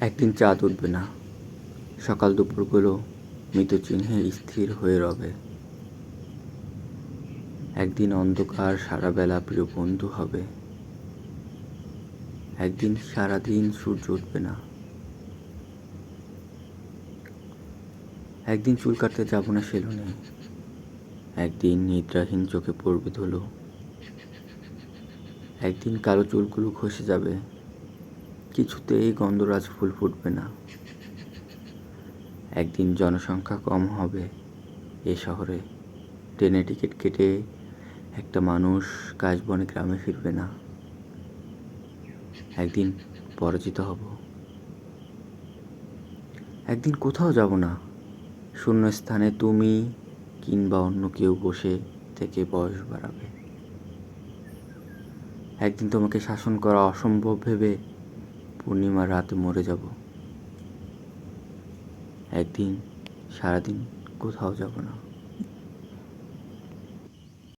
একদিন চাঁদ উঠবে না। সকাল দুপুরগুলো মৃত চিহ্নে স্থির হয়ে রবে। একদিন অন্ধকার সারা বেলা প্রিয় বন্ধু হবে। একদিন সারাদিন সূর্য উঠবে না। একদিন চুল কাটতে যাব না সেলুনে। একদিন নিদ্রাহীন চোখে পড়বে ধুলো। একদিন কালো চুলগুলো খসে যাবে। কিছুতেই গন্ধরাজ ফুল ফুটবে না। একদিন জনসংখ্যা কম হবে এ শহরে। ট্রেনে টিকিট কেটে একটা মানুষ কাশবনে গ্রামে ফিরবে না। একদিন পরাজিত হব। একদিন কোথাও যাব না। শূন্য স্থানে তুমি কিংবা অন্য কেউ বসে থেকে বয়স বাড়াবে। একদিন তোমাকে শাসন করা অসম্ভব ভেবে পূর্ণিমার রাতে মরে যাব। একদিন সারাদিন কোথাও যাব না।